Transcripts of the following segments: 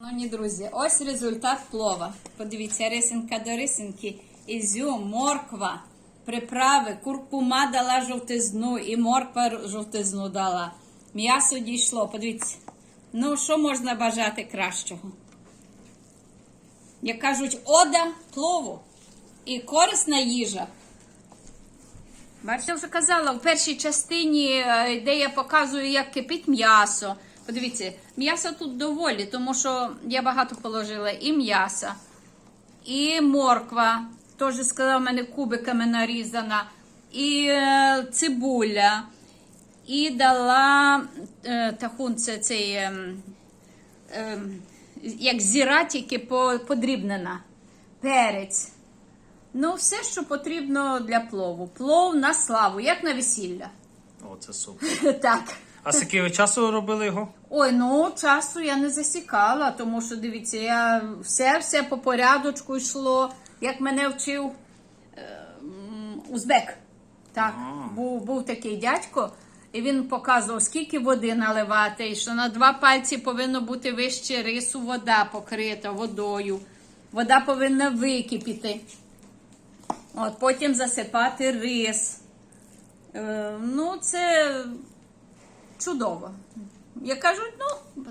Шановні друзі, ось результат плова. Подивіться, рисинка до рисинки, ізюм, морква, приправи, куркума дала жовтизну і морква жовтизну дала. М'ясо дійшло. Подивіться. Ну, що можна бажати кращого? Як кажуть, ода плову і корисна їжа. Бачите, вже казала, в першій частині, е, де я показую, як кипить м'ясо. Подивіться, м'яса тут доволі, тому що я багато положила і м'яса, і морква. Теж сказав, в мене кубиками нарізана, і е, цибуля, і дала е, тахун, це цей, ем, ем, як зіра, тільки подрібнена. Перець. Ну, все, що потрібно для плову. Плов на славу, як на весілля. О, це супер. Так. А скільки ви часу робили його? Ой, ну часу я не засікала, тому що дивіться, я все все по порядочку йшло, як мене вчив е, узбек. Так, був, був такий дядько, і він показував, скільки води наливати, і що на два пальці повинно бути вище рису вода покрита водою. Вода повинна википіти. От, потім засипати рис. Е, ну, це чудово. Я кажу, ну,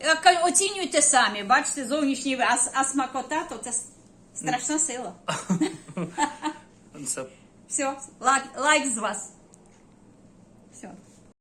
е, оцінюйте самі, бачите, зовнішній а, а смакота, то це страшна сила. Все, лайк, лайк з вас. Все.